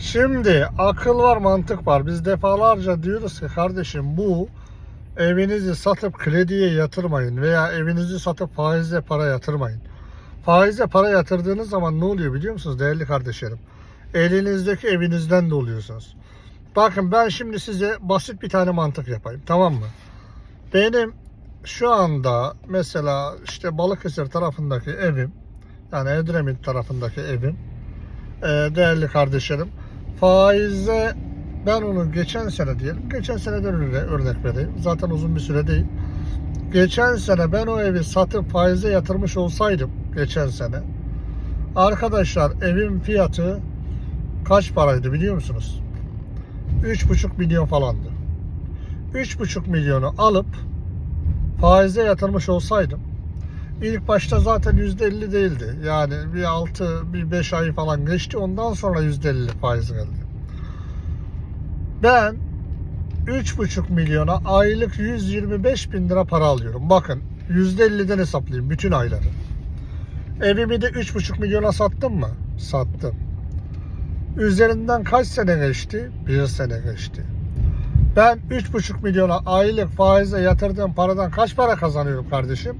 Şimdi akıl var mantık var. Biz defalarca diyoruz ki kardeşim bu evinizi satıp krediye yatırmayın veya evinizi satıp faizle para yatırmayın. Faizle para yatırdığınız zaman ne oluyor biliyor musunuz değerli kardeşlerim? Elinizdeki evinizden de oluyorsunuz. Bakın ben şimdi size basit bir tane mantık yapayım tamam mı? Benim şu anda mesela işte Balıkesir tarafındaki evim yani Edremit tarafındaki evim e, değerli kardeşlerim faizle ben onu geçen sene diyelim geçen seneden örne- örnek vereyim. Zaten uzun bir süre değil. Geçen sene ben o evi satıp faize yatırmış olsaydım geçen sene arkadaşlar evin fiyatı kaç paraydı biliyor musunuz? 3,5 milyon falandı. 3,5 milyonu alıp faize yatırmış olsaydım ilk başta zaten %50 değildi. Yani bir 6 bir 5 ay falan geçti. Ondan sonra %50 faiz geldi. Ben 3,5 milyona aylık 125 bin lira para alıyorum. Bakın %50'den hesaplayayım bütün ayları. Evimi de 3,5 milyona sattım mı? Sattım. Üzerinden kaç sene geçti? Bir sene geçti. Ben 3,5 milyona aylık faize yatırdığım paradan kaç para kazanıyorum kardeşim?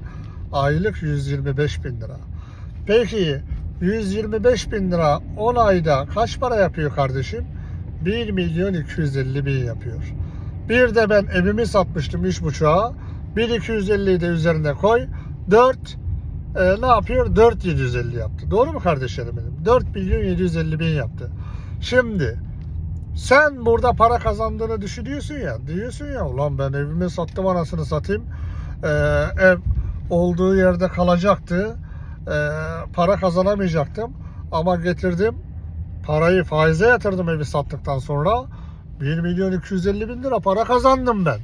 Aylık 125 bin lira. Peki 125 bin lira 10 ayda kaç para yapıyor kardeşim? 1 milyon 250 bin yapıyor. Bir de ben evimi satmıştım 3,5'a. 1 250'yi de üzerine koy. 4 e, ne yapıyor? 4 750 yaptı. Doğru mu kardeşlerim benim? 4 milyon 750 bin yaptı. Şimdi sen burada para kazandığını düşünüyorsun ya. Diyorsun ya ulan ben evimi sattım anasını satayım. Ee, ev olduğu yerde kalacaktı. Ee, para kazanamayacaktım. Ama getirdim. Parayı faize yatırdım evi sattıktan sonra. 1 milyon 250 bin lira para kazandım ben.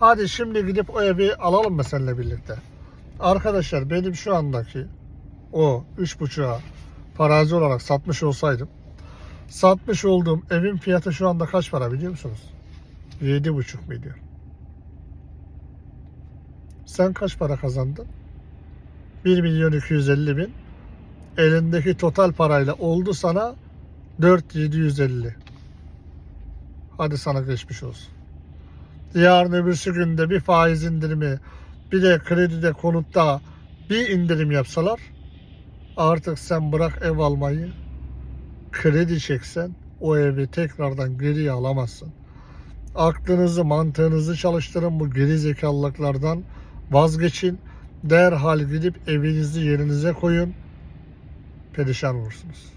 Hadi şimdi gidip o evi alalım mı seninle birlikte? Arkadaşlar benim şu andaki o 3.5'a farazi olarak satmış olsaydım satmış olduğum evin fiyatı şu anda kaç para biliyor musunuz? 7,5 milyon. Sen kaç para kazandın? 1 milyon 250 bin. Elindeki total parayla oldu sana 4750. Hadi sana geçmiş olsun. Yarın öbürsü günde bir faiz indirimi bir de kredide konutta bir indirim yapsalar artık sen bırak ev almayı kredi çeksen o evi tekrardan geriye alamazsın. Aklınızı, mantığınızı çalıştırın bu geri zekalılıklardan vazgeçin. Derhal gidip evinizi yerinize koyun. Perişan olursunuz.